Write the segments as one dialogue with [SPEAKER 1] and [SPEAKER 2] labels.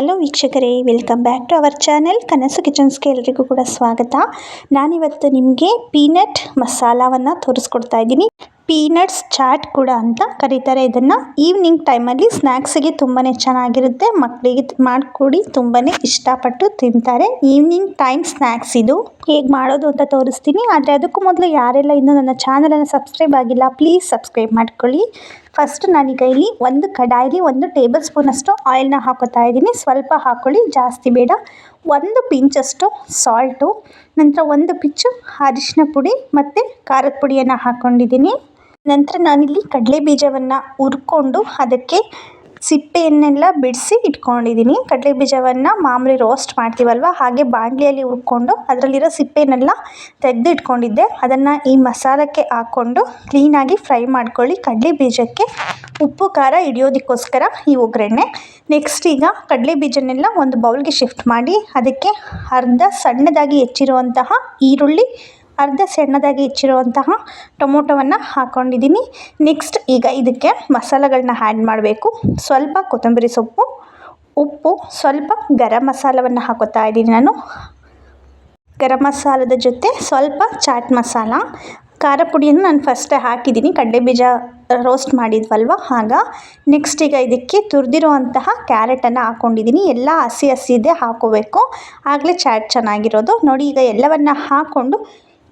[SPEAKER 1] Hello ವೀಕ್ಷಕರೇ, welcome back to our channel. Kanasu ಕಿಚನ್ಸ್ಗೆ ಎಲ್ರಿಗೂ ಕೂಡ ಸ್ವಾಗತ. ನಾನಿವತ್ತು ನಿಮಗೆ ಪೀನಟ್ ಮಸಾಲವನ್ನು ತೋರಿಸ್ಕೊಡ್ತಾ ಇದ್ದೀನಿ. ಪೀನಟ್ಸ್ ಚಾಟ್ ಕೂಡ ಅಂತ ಕರೀತಾರೆ. ಇದನ್ನು ಈವ್ನಿಂಗ್ ಟೈಮಲ್ಲಿ ಸ್ನ್ಯಾಕ್ಸಿಗೆ ತುಂಬಾ ಚೆನ್ನಾಗಿರುತ್ತೆ. ಮಕ್ಕಳಿಗೆ ಮಾಡಿಕೊಡಿ ತುಂಬಾ ಇಷ್ಟಪಟ್ಟು ತಿಂತಾರೆ. ಈವ್ನಿಂಗ್ ಟೈಮ್ ಸ್ನ್ಯಾಕ್ಸ್ ಇದು. ಹೇಗೆ ಮಾಡೋದು ಅಂತ ತೋರಿಸ್ತೀನಿ. ಆದರೆ ಅದಕ್ಕೂ ಮೊದಲು ಯಾರೆಲ್ಲ ಇನ್ನೂ ನನ್ನ ಚಾನಲನ್ನು ಸಬ್ಸ್ಕ್ರೈಬ್ ಆಗಿಲ್ಲ ಪ್ಲೀಸ್ ಸಬ್ಸ್ಕ್ರೈಬ್ ಮಾಡ್ಕೊಳ್ಳಿ. ಫಸ್ಟ್ ನಾನೀಗ ಇಲ್ಲಿ ಒಂದು ಕಡಾಯಿಲಿ ಒಂದು ಟೇಬಲ್ ಸ್ಪೂನಷ್ಟು ಆಯಿಲ್ನ ಹಾಕೋತಾ ಇದ್ದೀನಿ. ಸ್ವಲ್ಪ ಹಾಕ್ಕೊಳ್ಳಿ ಜಾಸ್ತಿ ಬೇಡ. ಒಂದು ಪಿಂಚಷ್ಟು ಸಾಲ್ಟು ನಂತರ ಒಂದು ಪಿಚ್ಚು ಅರಿಶಿನ ಪುಡಿ ಮತ್ತು ಖಾರದ ಪುಡಿಯನ್ನು ಹಾಕ್ಕೊಂಡಿದ್ದೀನಿ ನಂತರ ನಾನಿಲ್ಲಿ ಕಡಲೆ ಬೀಜವನ್ನು ಹುರ್ಕೊಂಡು ಅದಕ್ಕೆ ಸಿಪ್ಪೆಯನ್ನೆಲ್ಲ ಬಿಡಿಸಿ ಇಟ್ಕೊಂಡಿದ್ದೀನಿ. ಕಡಲೆ ಬೀಜವನ್ನು ಮಾಮೂಲಿ ರೋಸ್ಟ್ ಮಾಡ್ತೀವಲ್ವ? ಹಾಗೆ ಬಾಣಲಿಯಲ್ಲಿ ಹುರ್ಕೊಂಡು ಅದರಲ್ಲಿರೋ ಸಿಪ್ಪೆನೆಲ್ಲ ತೆಗೆದು ಇಟ್ಕೊಂಡಿದ್ದೆ ಅದನ್ನು ಈ ಮಸಾಲಕ್ಕೆ ಹಾಕ್ಕೊಂಡು ಕ್ಲೀನಾಗಿ ಫ್ರೈ ಮಾಡ್ಕೊಳ್ಳಿ. ಕಡಲೆ ಬೀಜಕ್ಕೆ ಉಪ್ಪು, ಖಾರ ಹಿಡಿಯೋದಕ್ಕೋಸ್ಕರ ಈ ಒಗ್ಗರಣೆ. ನೆಕ್ಸ್ಟ್ ಈಗ ಕಡಲೆ ಬೀಜನೆಲ್ಲ ಒಂದು ಬೌಲ್ಗೆ ಶಿಫ್ಟ್ ಮಾಡಿ, ಅದಕ್ಕೆ ಅರ್ಧ ಸಣ್ಣದಾಗಿ ಹೆಚ್ಚಿರುವಂತಹ ಈರುಳ್ಳಿ ಅರ್ಧ ಸಣ್ಣದಾಗಿ ಹೆಚ್ಚಿರುವಂತಹ ಟೊಮೊಟೊವನ್ನು ಹಾಕ್ಕೊಂಡಿದ್ದೀನಿ ನೆಕ್ಸ್ಟ್ ಈಗ ಇದಕ್ಕೆ ಮಸಾಲೆಗಳನ್ನ ಆ್ಯಡ್ ಮಾಡಬೇಕು. ಸ್ವಲ್ಪ ಕೊತ್ತಂಬರಿ ಸೊಪ್ಪು, ಉಪ್ಪು, ಸ್ವಲ್ಪ ಗರಂ ಮಸಾಲವನ್ನು ಹಾಕೋತಾ ಇದ್ದೀನಿ ನಾನು. ಗರಂ ಮಸಾಲದ ಜೊತೆ ಸ್ವಲ್ಪ ಚಾಟ್ ಮಸಾಲ, ಖಾರ ಪುಡಿಯನ್ನು ನಾನು ಫಸ್ಟೇ ಹಾಕಿದ್ದೀನಿ. ಕಡಲೆ ಬೀಜ ರೋಸ್ಟ್ ಮಾಡಿದ್ವಲ್ವ? ಆಗ ನೆಕ್ಸ್ಟ್ ಈಗ ಇದಕ್ಕೆ ತುರಿದಿರುವಂತಹ ಕ್ಯಾರೆಟನ್ನು ಹಾಕ್ಕೊಂಡಿದ್ದೀನಿ ಎಲ್ಲ ಹಸಿ ಹಸಿದೇ ಹಾಕೋಬೇಕು. ಆಗಲೇ ಚಾಟ್ ಚೆನ್ನಾಗಿರೋದು. ನೋಡಿ, ಈಗ ಎಲ್ಲವನ್ನು ಹಾಕ್ಕೊಂಡು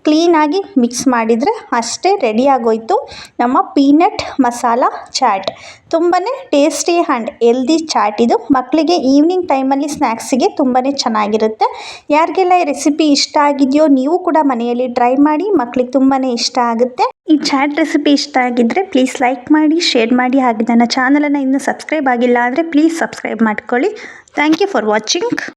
[SPEAKER 1] ಕ್ಲೀನಾಗಿ ಮಿಕ್ಸ್ ಮಾಡಿದರೆ ಅಷ್ಟೇ ರೆಡಿ ಆಗೋಯಿತು ನಮ್ಮ ಪೀನಟ್ ಮಸಾಲ ಚಾಟ್. ತುಂಬಾ ಟೇಸ್ಟಿ ಆ್ಯಂಡ್ ಎಲ್ದಿ ಚಾಟ್ ಇದು. ಮಕ್ಕಳಿಗೆ ಈವ್ನಿಂಗ್ ಟೈಮಲ್ಲಿ ಸ್ನ್ಯಾಕ್ಸಿಗೆ ತುಂಬಾ ಚೆನ್ನಾಗಿರುತ್ತೆ. ಯಾರಿಗೆಲ್ಲ ಈ ರೆಸಿಪಿ ಇಷ್ಟ ಆಗಿದೆಯೋ ನೀವು ಕೂಡ ಮನೆಯಲ್ಲಿ ಟ್ರೈ ಮಾಡಿ ಮಕ್ಕಳಿಗೆ ತುಂಬಾ ಇಷ್ಟ ಆಗುತ್ತೆ. ಈ ಚಾಟ್ ರೆಸಿಪಿ ಇಷ್ಟ ಆಗಿದ್ದರೆ ಪ್ಲೀಸ್ ಲೈಕ್ ಮಾಡಿ ಶೇರ್ ಮಾಡಿ, ಹಾಗೆ ನನ್ನ ಚಾನಲನ್ನು ಇನ್ನೂ ಸಬ್ಸ್ಕ್ರೈಬ್ ಆಗಿಲ್ಲ ಅಂದರೆ ಪ್ಲೀಸ್ ಸಬ್ಸ್ಕ್ರೈಬ್ ಮಾಡ್ಕೊಳ್ಳಿ. Thank you for watching